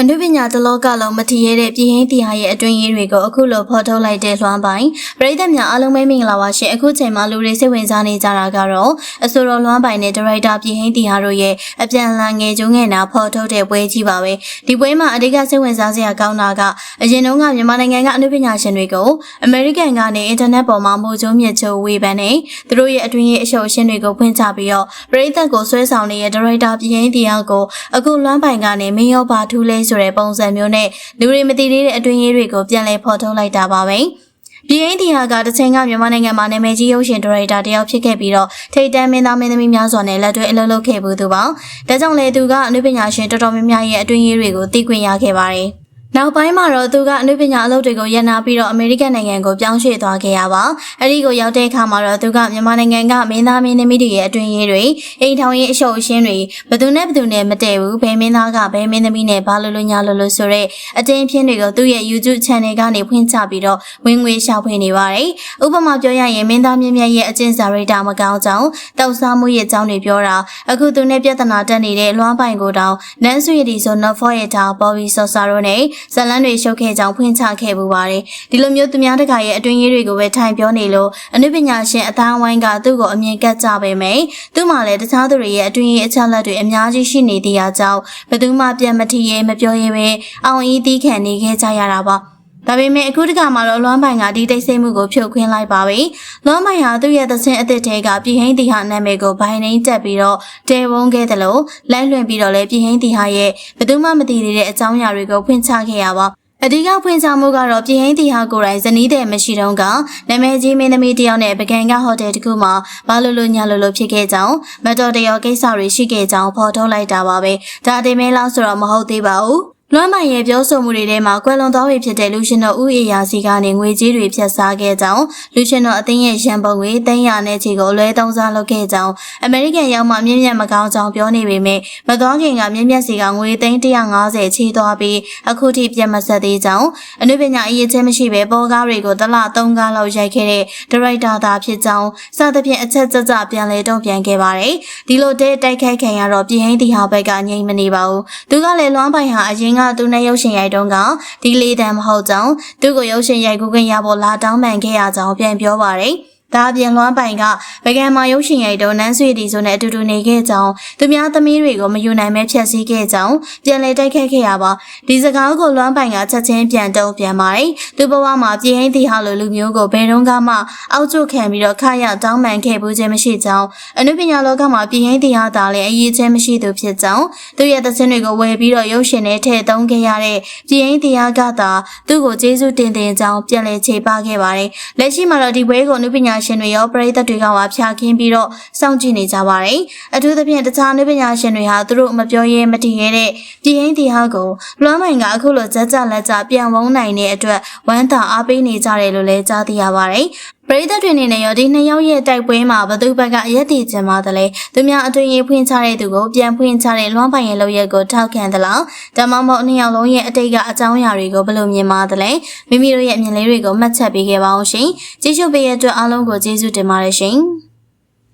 အနုပညာတလောကလုံးမထီရတဲ့ပြည်ဟင်းတီဟာရဲ့အတွင်းရေးတွေကိုအခုလိုဖော်ထုတ်လိုက်တဲ့လွှမ်းပိုင်ပရိသတ်များအားလုံးပဲမင်္ဂလာပါရှင်အခုချိန်မှာလူတွေစိတ်ဝင်စားနေကြတာကတော့အဆိုတော်လွှမ်းပိုင်နဲ့ဒါရိုက်တာပြည်ဟင်းတီဟာတို့ရဲ့အပြန်အလှန်ငယ်ကျုံငယ်နာဖော်ထုတ်တဲ့ပွဲကြီးပါပဲဒီပွဲမှာအဓိကစိတ်ဝင်စားစရာကောင်းတာကအရင်တုန်းကမြန်မာနိုင်ငံကအနုပညာရှင်တွေကိုအမေရိကန်ကနေအင်တာနက်ပေါ်မှာမိုးကျုံမြင့်ချိုဝေဖန်နေသူတို့ရဲ့အတွင်းရေးအရှုပ်အရှင်းတွေကိုဖွင့်ချပြီးတော့ပရိသတ်ကိုဆွဲဆောင်နေတဲ့ဒါရိုက်တာပြည်ဟင်းတီဟာကိုအခုလွှမ်းပိုင်ကနေမင်းရောပါထူးလဲဆိုတဲ့ပုံစံမျိုးနဲ့လူတွေမသိသေးတဲ့အတွင်းရေးတွေကိုပြန်လည်ဖော်ထုတ်လိုက်တာပါပဲ။ပြည်အင်းတီဟာကတစ်ချိန်ကမြန်မာနိုင်ငံမှာနာမည်ကြီးရုပ်ရှင်ဒါရိုက်တာတယောက်ဖြစ်ခဲ့ပြီးတော့ထိတ်တန်းမင်းသားမင်းသမီးများစွာနဲ့လက်တွဲအလုပ်လုပ်ခဲ့ဘူးသူပါ။ဒါကြောင့်လေသူကအနုပညာရှင်တော်တော်များများရဲ့အတွင်းရေးတွေကိုသိခွင့်ရခဲ့ပါတယ်။ နောက်ပိုင်းမှာတော့သူကအနုပညာအလုပ်တွေကိုရန်နာပြီးတော့အမေရိကန်နိုင်ငံကိုပြောင်းရွှေ့သွားခဲ့ရပါ။အဲဒီကိုရောက်တဲ့အခါမှာတော့သူကမြန်မာနိုင်ငံကမင်းသားမင်းသမီးတွေရဲ့အတွင်းရေးတွေအိမ်ထောင်ရေးအရှုပ်အရှင်းတွေဘယ်သူနဲ့ဘယ်သူနဲ့မတည့်ဘူး။ဘယ်မင်းသားကဘယ်မင်းသမီးနဲ့ဘာလို့လို့ညာလို့လို့ဆိုတော့အတင်းအဖျင်းတွေကိုသူ့ရဲ့ YouTube channel ကနေဖွင့်ချပြီးတော့ဝင်ငွေရှာဖွေနေပါတယ်။ဥပမာပြောရရင်မင်းသားမြင့်မြတ်ရဲ့အကျင့်စာရိတ္တမကောင်းကြောင်းတောက်စားမှုရဲ့အကြောင်းတွေပြောတာအခုသူနဲ့ပြဿနာတက်နေတဲ့လွှမ်းပိုင်ကိုတောင်နန်းဆွေဒီဆို not for it တာပေါ်ဘီဆော့ဆာရိုနဲ့ဇလန်းတွေရှုပ်ခဲ့ကြောင်းဖွင့်ချခဲ့ပူပါတယ်ဒီလိုမျိုးသူများတကာရဲ့အတွင်းရေးတွေကိုပဲထိုင်ပြောနေလို့အနုပညာရှင်အသားဝိုင်းကသူ့ကိုအမြင်ကပ်ကြပေမယ့်သူ့မှာလည်းတခြားသူတွေရဲ့အတွင်းရေးအချက်လက်တွေအများကြီးရှိနေသေးတာကြောင့်ဘယ်သူမှပြန်မထီရဲမပြောရဲပဲအောင်အီးသီးခံနေခဲ့ကြရတာပါ ဒါပေမဲ့အခုတခါမှာတော့လွမ်းပိုင်ကဒီတိတ်ဆိတ်မှုကိုဖြုတ်ခွင်းလိုက်ပါပြီ။လွမ်းပိုင်ဟာသူ့ရဲ့သချင်းအသစ်တဲကပြည်ဟင်းတီဟာနာမည်ကိုဘိုင်နှင်းတက်ပြီးတော့တဲဝုန်းခဲ့တယ်လို့လိုင်းလွင်ပြီးတော့လည်းပြည်ဟင်းတီဟာရဲ့ဘယ်သူမှမသိသေးတဲ့အကြောင်းအရာတွေကိုဖွင့်ချခဲ့ရပါအဓိကဖွင့်ချမှုကတော့ပြည်ဟင်းတီဟာကိုယ်တိုင်ဇနီးတဲ့မရှိတော့ကနာမည်ကြီးမင်းသမီးတယောက်နဲ့ပကံကဟိုတယ်တစ်ခုမှာဘာလို့လို့ညာလို့လို့ဖြစ်ခဲ့ကြောင်းမတော်တရောကိစ္စတွေရှိခဲ့ကြောင်းဖော်ထုတ်လိုက်တာပါပဲဒါအတင်မဲလောက်ဆိုတော့မဟုတ်သေးပါဘူး လွမ်းမိုင်ရဲ့ပြောဆိုမှုတွေထဲမှာကွယ်လွန်သွားပြီဖြစ်တဲ့လူရှင်တော်ဦးအေယာစီကနေငွေကြေးတွေဖြတ်စားခဲ့ကြောင်းလူရှင်တော်အသင်းရဲ့ရန်ပုံငွေ300နဲ့ချီကိုအလွဲသုံးစားလုပ်ခဲ့ကြောင်းအမေရိကန်ရောက်မှမြင့်မြတ်မကောင်းကြောင်းပြောနေပေမဲ့မတော်ခင်ကမြင့်မြတ်စီကငွေ350ချီသွားပြီးအခုထိပြတ်မဆက်သေးကြောင်းအနုပညာအရေးချင်းမရှိဘဲပေါ်ကားတွေကိုတစ်လ3ကားလောက်ရိုက်ခဲ့တဲ့ဒါရိုက်တာသာဖြစ်ကြောင်းစသဖြင့်အချက်ကြကြပြန်လဲတုံ့ပြန်ခဲ့ပါတယ်ဒီလိုတဲ့တိုက်ခိုက်ခံရတော့ပြည်ဟင်းတီဟာဘက်ကငြိမ်မနေပါဘူးသူကလည်းလွမ်းပိုင်ဟာအရင်ကသူနဲ့ရုပ်ရှင်ရိုက်တုန်းကဒီလေးတန်မဟုတ်ကြောင်းသူ့ကိုရုပ်ရှင်ရိုက်ကူးခွင့်ရဖို့လာတောင်းပန်ခဲ့ရကြောင်းပြန်ပြောပါတယ်။ ဒါအပြင်လွမ်းပိုင်ကဗကံမာရုပ်ရှင်ရိုက်တော့နန်းဆွေတီဆိုနဲ့အတူတူနေခဲ့ကြောင်းသူများသမီးတွေကိုမယူနိုင်မဲဖျက်ဆီးခဲ့ကြောင်းပြန်လဲတိုက်ခတ်ခဲ့ရပါဒီစကားကိုလွမ်းပိုင်ကချက်ချင်းပြန်တုံးပြန်ပါတယ်သူဘဝမှာပြည်ဟင်းတီဟာလိုလူမျိုးကိုဘယ်တော့မှအောက်ကျခံပြီးတော့ခရတောင်းပန်ခဲ့ဘူးခြင်းမရှိကြောင်းအနုပညာလောကမှာပြည်ဟင်းတီဟာဒါလည်းအရေးချင်းမရှိသူဖြစ်ကြောင်းသူရဲ့သင်းတွေကိုဝယ်ပြီးတော့ရုပ်ရှင်နဲ့ထည့်သုံးခဲ့ရတဲ့ပြည်ဟင်းတီဟာကသာသူ့ကိုကျေးဇူးတင်တင်ကြောင်းပြန်လဲခြေပခဲ့ပါတယ်လက်ရှိမှာတော့ဒီဘွဲကိုအနုပညာရှင်တွေရောပရိသတ်တွေကပါဖျာခင်းပြီးတော့စောင့်ကြည့်နေကြပါတယ်။အထူးသဖြင့်တခြားနုပညာရှင်တွေဟာသူတို့မပြောရဲမတည်ရဲတဲ့ပြည်ဟင်းတီဟာကိုလွမ်းမိုင်ကအခုလိုကြက်ကြလက်ကြပြန်ဝုန်းနိုင်တဲ့အတွက်ဝမ်းသာအားပေးနေကြတယ်လို့လည်းကြားသိရပါတယ်။ ပရိသတ်တွေအနေနဲ့ရောဒီနှစ်ယောက်ရဲ့တိုက်ပွဲမှာဘသူဘက်ကအရက်တည်ကျင်ပါတယ်လေသူများအတွင်ရေးဖွင့်ချတဲ့သူကိုပြန်ဖွင့်ချတဲ့လွမ်းပိုင်ရဲ့လုပ်ရက်ကိုထောက်ခံသလားဒါမှမဟုတ်နှစ်ယောက်လုံးရဲ့အတိတ်ကအကြောင်းအရာတွေကိုဘယ်လိုမြင်ပါတယ်လဲမိမိတို့ရဲ့အမြင်လေးတွေကိုမှတ်ချက်ပေးခဲ့ပါအောင်ရှင်ကြည့်ရှုပေးတဲ့အတွက်အားလုံးကိုကျေးဇူးတင်ပါတယ်ရှင်